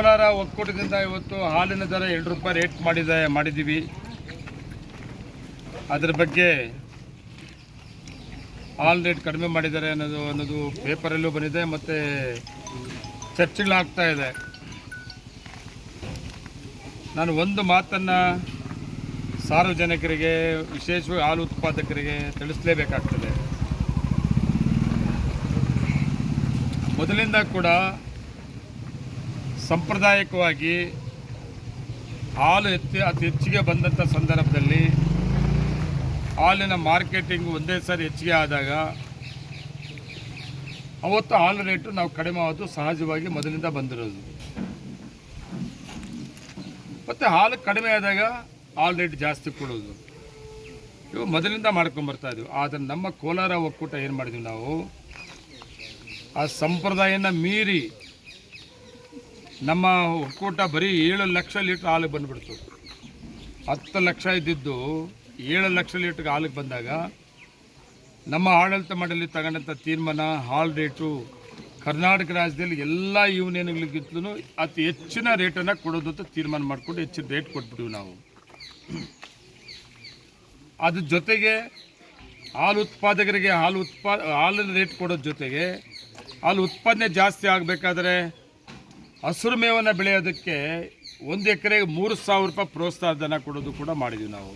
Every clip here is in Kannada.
ಕೋಲಾರ ಒಕ್ಕೂಟದಿಂದ ಇವತ್ತು ಹಾಲಿನ ದರ ಎರಡು ರೂಪಾಯಿ ರೇಟ್ ಮಾಡಿದೆ ಮಾಡಿದ್ದೀವಿ ಅದರ ಬಗ್ಗೆ ಹಾಲು ರೇಟ್ ಕಡಿಮೆ ಮಾಡಿದ್ದಾರೆ ಅನ್ನೋದು ಅನ್ನೋದು ಪೇಪರಲ್ಲೂ ಬಂದಿದೆ, ಮತ್ತು ಚರ್ಚೆಗಳಾಗ್ತಾ ಇದೆ. ನಾನು ಒಂದು ಮಾತನ್ನು ಸಾರ್ವಜನಿಕರಿಗೆ, ವಿಶೇಷವಾಗಿ ಹಾಲು ಉತ್ಪಾದಕರಿಗೆ ತಿಳಿಸಲೇಬೇಕಾಗ್ತದೆ. ಮೊದಲಿಂದ ಕೂಡ ಸಾಂಪ್ರದಾಯಿಕವಾಗಿ ಹಾಲು ಹೆಚ್ಚು ಅತಿ ಹೆಚ್ಚಿಗೆ ಬಂದಂಥ ಸಂದರ್ಭದಲ್ಲಿ ಹಾಲಿನ ಮಾರ್ಕೆಟಿಂಗ್ ಒಂದೇ ಸಾರಿ ಹೆಚ್ಚಿಗೆ ಆದಾಗ ಅವತ್ತು ಹಾಲು ರೇಟು ನಾವು ಕಡಿಮೆ ಆದು ಸಹಜವಾಗಿ ಮೊದಲಿಂದ ಬಂದಿರೋದು. ಮತ್ತು ಹಾಲು ಕಡಿಮೆ ಆದಾಗ ಹಾಲು ರೇಟ್ ಜಾಸ್ತಿ ಕೊಡೋದು. ಇವು ಮೊದಲಿಂದ ಮಾಡ್ಕೊಂಬರ್ತಾ ಇದ್ವಿ. ಆದರೆ ನಮ್ಮ ಕೋಲಾರ ಒಕ್ಕೂಟ ಏನು ಮಾಡಿದ್ವಿ ನಾವು? ಆ ಸಂಪ್ರದಾಯನ ಮೀರಿ ನಮ್ಮ ಒಕ್ಕೂಟ ಬರೀ ಏಳು ಲಕ್ಷ ಲೀಟ್ರ್ ಹಾಲು ಬಂದುಬಿಡ್ತು. ಹತ್ತು ಲಕ್ಷ ಇದ್ದಿದ್ದು ಏಳು ಲಕ್ಷ ಲೀಟ್ರ್ಗೆ ಹಾಲಿಗೆ ಬಂದಾಗ ನಮ್ಮ ಆಡಳಿತ ಮಂಡಳಿ ತಗೊಂಡಂಥ ತೀರ್ಮಾನ, ಹಾಲ್ ರೇಟು, ಕರ್ನಾಟಕ ರಾಜ್ಯದಲ್ಲಿ ಎಲ್ಲ ಯೂನಿಯನ್ಗಳಿಗಿಂತಲೂ ಅತಿ ಹೆಚ್ಚಿನ ರೇಟನ್ನು ಕೊಡೋದು ಅಂತ ತೀರ್ಮಾನ ಮಾಡಿಕೊಂಡು ಹೆಚ್ಚಿನ ರೇಟ್ ಕೊಟ್ಬಿಟ್ಟಿವಿ ನಾವು. ಅದ್ರ ಜೊತೆಗೆ ಹಾಲು ಉತ್ಪಾದಕರಿಗೆ ಹಾಲು ಉತ್ಪಾ, ಹಾಲಿನ ರೇಟ್ ಕೊಡೋದ್ರ ಜೊತೆಗೆ ಹಾಲು ಉತ್ಪಾದನೆ ಜಾಸ್ತಿ ಆಗಬೇಕಾದ್ರೆ ಹಸಿರು ಮೇವನ್ನು ಬೆಳೆಯೋದಕ್ಕೆ ಒಂದು ಎಕರೆಗೆ ಮೂರು ಸಾವಿರ ರೂಪಾಯಿ ಪ್ರೋತ್ಸಾಹ ಧನ ಕೊಡೋದು ಕೂಡ ಮಾಡಿದ್ವಿ ನಾವು.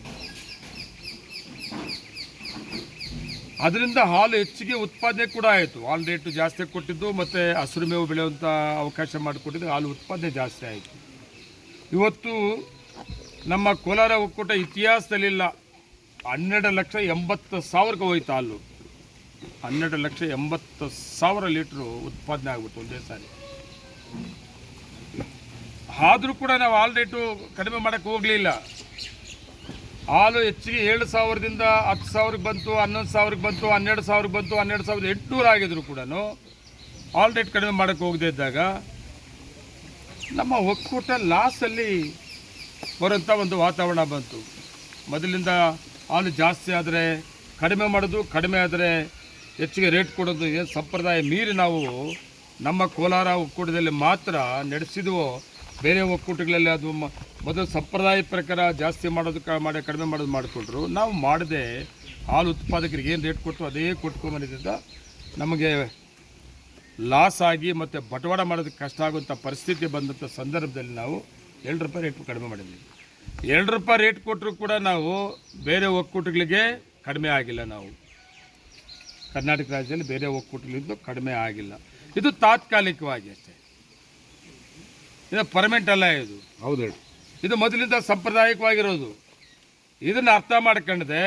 ಅದರಿಂದ ಹಾಲು ಹೆಚ್ಚಿಗೆ ಉತ್ಪಾದನೆ ಕೂಡ ಆಯಿತು. ಹಾಲು ರೇಟು ಜಾಸ್ತಿ ಕೊಟ್ಟಿದ್ದು ಮತ್ತು ಹಸಿರು ಮೇವು ಬೆಳೆಯುವಂಥ ಅವಕಾಶ ಮಾಡಿಕೊಟ್ಟಿದ್ದು ಹಾಲು ಉತ್ಪಾದನೆ ಜಾಸ್ತಿ ಆಯಿತು. ಇವತ್ತು ನಮ್ಮ ಕೋಲಾರ ಒಕ್ಕೂಟ ಇತಿಹಾಸದಲ್ಲಿಲ್ಲ. ಹನ್ನೆರಡು ಲಕ್ಷ ಎಂಬತ್ತು ಸಾವಿರಕ್ಕೆ ಹೋಯ್ತು ಹಾಲು. ಹನ್ನೆರಡು ಲಕ್ಷ ಎಂಬತ್ತು ಸಾವಿರ ಲೀಟ್ರು ಉತ್ಪಾದನೆ ಆಗ್ಬಿಟ್ಟು ಒಂದೇ ಸಾರಿ. ಆದರೂ ಕೂಡ ನಾವು ಹಾಲು ರೇಟು ಕಡಿಮೆ ಮಾಡೋಕ್ಕೆ ಹೋಗಲಿಲ್ಲ. ಹಾಲು ಹೆಚ್ಚಿಗೆ ಏಳು ಸಾವಿರದಿಂದ ಹತ್ತು ಸಾವಿರಕ್ಕೆ ಬಂತು, ಹನ್ನೊಂದು ಸಾವಿರಕ್ಕೆ ಬಂತು, ಹನ್ನೆರಡು ಸಾವಿರಕ್ಕೆ ಬಂತು, ಹನ್ನೆರಡು ಸಾವಿರದ ಎಂಟುನೂರು ಆಗಿದ್ರು ಕೂಡ ಹಾಲು ರೇಟ್ ಕಡಿಮೆ ಮಾಡೋಕ್ಕೆ ಹೋಗದೇ ಇದ್ದಾಗ ನಮ್ಮ ಒಕ್ಕೂಟ ಲಾಸಲ್ಲಿ ಬರೋಂಥ ಒಂದು ವಾತಾವರಣ ಬಂತು. ಮೊದಲಿಂದ ಹಾಲು ಜಾಸ್ತಿ ಆದರೆ ಕಡಿಮೆ ಮಾಡೋದು, ಕಡಿಮೆ ಆದರೆ ಹೆಚ್ಚಿಗೆ ರೇಟ್ ಕೊಡೋದು ಏನು ಸಂಪ್ರದಾಯ ಮೀರಿ ನಾವು ನಮ್ಮ ಕೋಲಾರ ಒಕ್ಕೂಟದಲ್ಲಿ ಮಾತ್ರ ನಡೆಸಿದ್ವೋ ಬೇರೆ ಒಕ್ಕೂಟಗಳಲ್ಲಿ ಅದು ಮೊದಲು ಸಂಪ್ರದಾಯ ಪ್ರಕಾರ ಜಾಸ್ತಿ ಮಾಡೋದು ಮಾಡಿ ಕಡಿಮೆ ಮಾಡೋದು ಮಾಡಿಕೊಂಡ್ರು. ನಾವು ಮಾಡದೆ ಹಾಲು ಉತ್ಪಾದಕರಿಗೆ ಏನು ರೇಟ್ ಕೊಟ್ಟು ಅದೇ ಕೊಟ್ಕೊಂಬಂದಿದ್ದ ನಮಗೆ ಲಾಸ್ ಆಗಿ ಮತ್ತು ಬಟವಾಡ ಮಾಡೋದಕ್ಕೆ ಕಷ್ಟ ಆಗುವಂಥ ಪರಿಸ್ಥಿತಿ ಬಂದಂಥ ಸಂದರ್ಭದಲ್ಲಿ ನಾವು ಎರಡು ರೂಪಾಯಿ ರೇಟ್ ಕಡಿಮೆ ಮಾಡಿದ್ವಿ. ಎರಡು ರೂಪಾಯಿ ರೇಟ್ ಕೊಟ್ಟರು ಕೂಡ ನಾವು ಬೇರೆ ಒಕ್ಕೂಟಗಳಿಗೆ ಕಡಿಮೆ ಆಗಿಲ್ಲ ನಾವು. ಕರ್ನಾಟಕ ರಾಜ್ಯದಲ್ಲಿ ಬೇರೆ ಒಕ್ಕೂಟಗಳಿಂದ ಕಡಿಮೆ ಆಗಿಲ್ಲ. ಇದು ತಾತ್ಕಾಲಿಕವಾಗಿ ಅಷ್ಟೇ. ಇದು ಪರ್ಮನೆಂಟ್ ಅಲ್ಲ ಇದು. ಹೌದು ಹೇಳಿ. ಇದು ಮೊದಲಿಂದ ಸಾಂಪ್ರದಾಯಿಕವಾಗಿರೋದು. ಇದನ್ನು ಅರ್ಥ ಮಾಡ್ಕೊಂಡ್ರೆ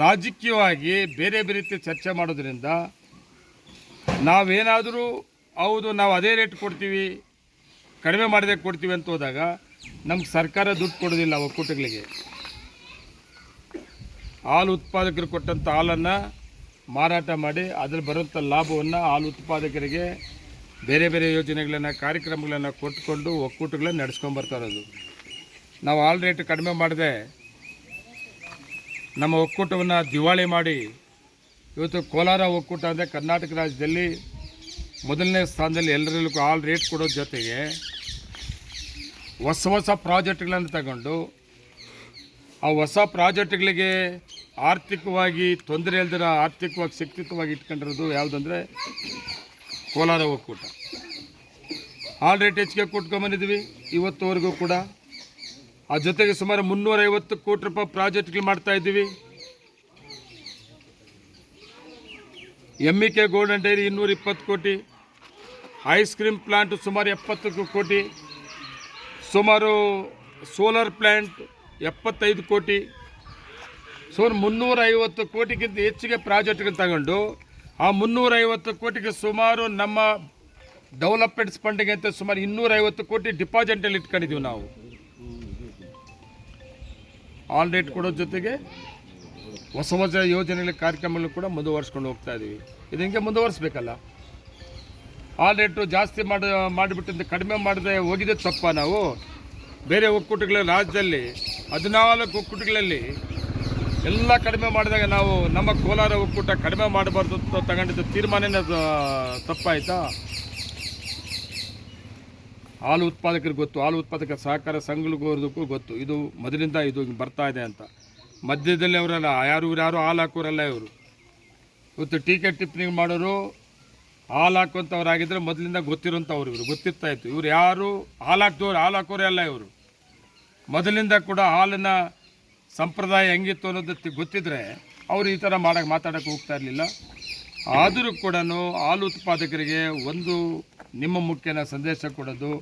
ರಾಜಕೀಯವಾಗಿ ಬೇರೆ ಬೇರೆ ರೀತಿ ಚರ್ಚೆ ಮಾಡೋದ್ರಿಂದ ನಾವೇನಾದರೂ ಹೌದು ನಾವು ಅದೇ ರೇಟ್ ಕೊಡ್ತೀವಿ ಕಡಿಮೆ ಮಾಡದೆ ಕೊಡ್ತೀವಿ ಅಂತ ಹೋದಾಗ ನಮ್ಗೆ ಸರ್ಕಾರ ದುಡ್ಡು ಕೊಡೋದಿಲ್ಲ ಒಕ್ಕೂಟಗಳಿಗೆ. ಹಾಲು ಉತ್ಪಾದಕರು ಕೊಟ್ಟಂಥ ಹಾಲನ್ನು ಮಾರಾಟ ಮಾಡಿ ಅದ್ರಲ್ಲಿ ಬರುವಂಥ ಲಾಭವನ್ನು ಹಾಲು ಉತ್ಪಾದಕರಿಗೆ ಬೇರೆ ಬೇರೆ ಯೋಜನೆಗಳನ್ನು, ಕಾರ್ಯಕ್ರಮಗಳನ್ನು ಕೊಟ್ಟುಕೊಂಡು ಒಕ್ಕೂಟಗಳನ್ನು ನಡೆಸ್ಕೊಂಬರ್ತಾ ಇರೋದು. ನಾವು ಆಲ್ ರೇಟ್ ಕಡಿಮೆ ಮಾಡದೆ ನಮ್ಮ ಒಕ್ಕೂಟವನ್ನು ದಿವಾಳಿ ಮಾಡಿ, ಇವತ್ತು ಕೋಲಾರ ಒಕ್ಕೂಟ ಅಂದರೆ ಕರ್ನಾಟಕ ರಾಜ್ಯದಲ್ಲಿ ಮೊದಲನೇ ಸ್ಥಾನದಲ್ಲಿ ಎಲ್ಲರಿಗೂ ಆಲ್ ರೇಟ್ ಕೊಡೋ ಜೊತೆಗೆ ಹೊಸ ಹೊಸ ಪ್ರಾಜೆಕ್ಟ್ಗಳನ್ನು ತಗೊಂಡು, ಆ ಹೊಸ ಪ್ರಾಜೆಕ್ಟ್ಗಳಿಗೆ ಆರ್ಥಿಕವಾಗಿ ತೊಂದರೆ ಇಲ್ದಿರ ಆರ್ಥಿಕವಾಗಿ ಶಕ್ತಿತ್ವವಾಗಿ ಇಟ್ಕೊಂಡಿರೋದು ಯಾವುದಂದರೆ ಕೋಲಾರ ಒಕ್ಕೂಟ. ಹಾಲ್ ರೇಟ್ ಹೆಚ್ಚಿಗೆ ಕೊಟ್ಕೊಂಬಂದಿದ್ವಿ ಇವತ್ತುವರೆಗೂ ಕೂಡ. ಆ ಜೊತೆಗೆ ಸುಮಾರು ಮುನ್ನೂರೈವತ್ತು ಕೋಟಿ ರೂಪಾಯಿ ಪ್ರಾಜೆಕ್ಟ್ಗಳು ಮಾಡ್ತಾ ಇದ್ದೀವಿ. ಎಂ ಕೆ ಗೋಲ್ಡನ್ ಡೈರಿ ಇನ್ನೂರ ಇಪ್ಪತ್ತು ಕೋಟಿ. ಐಸ್ ಕ್ರೀಮ್ ಪ್ಲಾಂಟ್ ಸುಮಾರು ಎಪ್ಪತ್ತು ಕೋಟಿ. ಸುಮಾರು ಸೋಲಾರ್ ಪ್ಲ್ಯಾಂಟ್ ಎಪ್ಪತ್ತೈದು ಕೋಟಿ. ಸುಮಾರು ಮುನ್ನೂರ ಐವತ್ತು ಕೋಟಿಗಿಂತ ಹೆಚ್ಚಿಗೆ ಪ್ರಾಜೆಕ್ಟ್ಗಳು ತಗೊಂಡು ಆ ಮುನ್ನೂರೈವತ್ತು ಕೋಟಿಗೆ ಸುಮಾರು ನಮ್ಮ ಡೆವಲಪ್ಮೆಂಟ್ಸ್ ಫಂಡಿಗೆ ಅಂತ ಸುಮಾರು ಇನ್ನೂರೈವತ್ತು ಕೋಟಿ ಡಿಪಾಸಿಟಲ್ಲಿ ಇಟ್ಕೊಂಡಿದ್ದೀವಿ ನಾವು. ಆಲ್ ರೇಟ್ ಕೊಡೋ ಜೊತೆಗೆ ಹೊಸ ಹೊಸ ಯೋಜನೆಗಳ ಕಾರ್ಯಕ್ರಮಗಳು ಕೂಡ ಮುಂದುವರ್ಸ್ಕೊಂಡು ಹೋಗ್ತಾ ಇದ್ದೀವಿ ಇದು ಹಿಂಗೆ ಮುಂದುವರಿಸ್ಬೇಕಲ್ಲ. ಆಲ್ ರೇಟು ಜಾಸ್ತಿ ಮಾಡಿ ಮಾಡಿಬಿಟ್ಟಿದ್ದು ಕಡಿಮೆ ಮಾಡದೆ ಹೋಗಿದ್ದೆ ತಪ್ಪ ನಾವು? ಬೇರೆ ಒಕ್ಕೂಟಗಳ ರಾಜ್ಯದಲ್ಲಿ, ಹದಿನಾಲ್ಕು ಒಕ್ಕೂಟಗಳಲ್ಲಿ ಎಲ್ಲ ಕಡಿಮೆ ಮಾಡಿದಾಗ ನಾವು ನಮ್ಮ ಕೋಲಾರ ಒಕ್ಕೂಟ ಕಡಿಮೆ ಮಾಡಬಾರ್ದು ಅಂತ ತಗೊಂಡಿದ್ದ ತೀರ್ಮಾನನೇ ತಪ್ಪಾಯ್ತಾ? ಹಾಲು ಉತ್ಪಾದಕರಿಗೆ ಗೊತ್ತು, ಹಾಲು ಉತ್ಪಾದಕ ಸಹಕಾರ ಸಂಘಗಳಿಗೋದಕ್ಕೂ ಗೊತ್ತು. ಇದು ಮೊದಲಿಂದ ಇದು ಬರ್ತಾ ಇದೆ ಅಂತ. ಮಧ್ಯದಲ್ಲಿ ಅವರಲ್ಲ, ಯಾರು ಇವ್ರು ಯಾರು ಹಾಲು ಹಾಕೋರಲ್ಲ ಇವರು. ಇವತ್ತು ಟೀಕೆ ಟಿಪ್ಪಣಿ ಮಾಡೋರು ಹಾಲು ಹಾಕುವಂಥವ್ರಾಗಿದ್ದರೆ ಮೊದಲಿಂದ ಗೊತ್ತಿರೋಂಥವ್ರು ಇವರು, ಗೊತ್ತಿರ್ತಾ ಇತ್ತು. ಇವ್ರು ಯಾರು, ಹಾಲು ಹಾಕ್ದವ್ರು, ಹಾಲು ಹಾಕೋರೇ ಅಲ್ಲ ಇವರು. ಮೊದಲಿಂದ ಕೂಡ ಹಾಲಿನ ಸಂಪ್ರದಾಯ ಹೆಂಗಿತ್ತು ಅನ್ನೋದು ಗೊತ್ತಿದ್ದರೆ ಗೊತ್ತಿದ್ರೆ ಅವರು ಈ ಥರ ಮಾಡಕ್ಕೆ ಮಾತಾಡೋಕ್ಕೆ ಹೋಗ್ತಾ ಇರಲಿಲ್ಲ. ಆದರೂ ಕೂಡ ಹಾಲು ಉತ್ಪಾದಕರಿಗೆ ಒಂದು ನಿಮ್ಮ ಮುಖ್ಯನ ಸಂದೇಶ ಕೊಡೋದು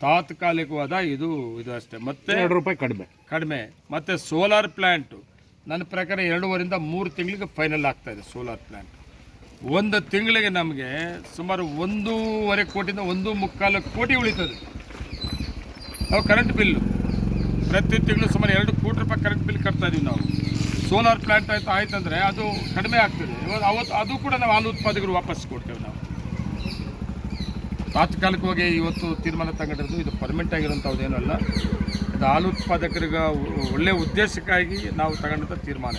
ತಾತ್ಕಾಲಿಕವಾದ ಇದು ಇದು ಅಷ್ಟೇ. ಮತ್ತೆ ಎರಡು ರೂಪಾಯಿ ಕಡಿಮೆ. ಕಡಿಮೆ. ಮತ್ತು ಸೋಲಾರ್ ಪ್ಲ್ಯಾಂಟು ನನ್ನ ಪ್ರಕಾರ ಎರಡೂವರೆಯಿಂದ ಮೂರು ತಿಂಗಳಿಗೆ ಫೈನಲ್ ಆಗ್ತಾ ಇದೆ ಸೋಲಾರ್ ಪ್ಲ್ಯಾಂಟ್ ಒಂದು ತಿಂಗಳಿಗೆ ನಮಗೆ ಸುಮಾರು ಒಂದೂವರೆ ಕೋಟಿಯಿಂದ ಒಂದು ಮುಕ್ಕಾಲು ಕೋಟಿ ಉಳಿತದೆ. ನಾವು ಕರೆಂಟ್ ಬಿಲ್ಲು ಪ್ರತಿ ತಿಂಗಳು ಸುಮಾರು ಎರಡು ಕೋಟಿ ರೂಪಾಯಿ ಕರೆಂಟ್ ಬಿಲ್ ಕಟ್ತಾ ಇದೀವಿ ನಾವು. ಸೋಲಾರ್ ಪ್ಲ್ಯಾಂಟ್ ಆಯ್ತು, ಆಯ್ತಂದರೆ ಅದು ಕಡಿಮೆ ಆಗ್ತದೆ. ಅವತ್ತು ಅದು ಕೂಡ ನಾವು ಹಾಲು ಉತ್ಪಾದಕರು ವಾಪಸ್ ಕೊಡ್ತೇವೆ ನಾವು. ತಾತ್ಕಾಲಿಕವಾಗಿ ಇವತ್ತು ತೀರ್ಮಾನ ತಗೊಂಡಿರೋದು ಇದು ಪರ್ಮನೆಂಟ್ ಆಗಿರೋಂಥದ್ದು ಏನೂ ಅಲ್ಲ. ಇದು ಹಾಲು ಉತ್ಪಾದಕರಿಗೆ ಒಳ್ಳೆಯ ಉದ್ದೇಶಕ್ಕಾಗಿ ನಾವು ತಗೊಂಡಂಥ ತೀರ್ಮಾನ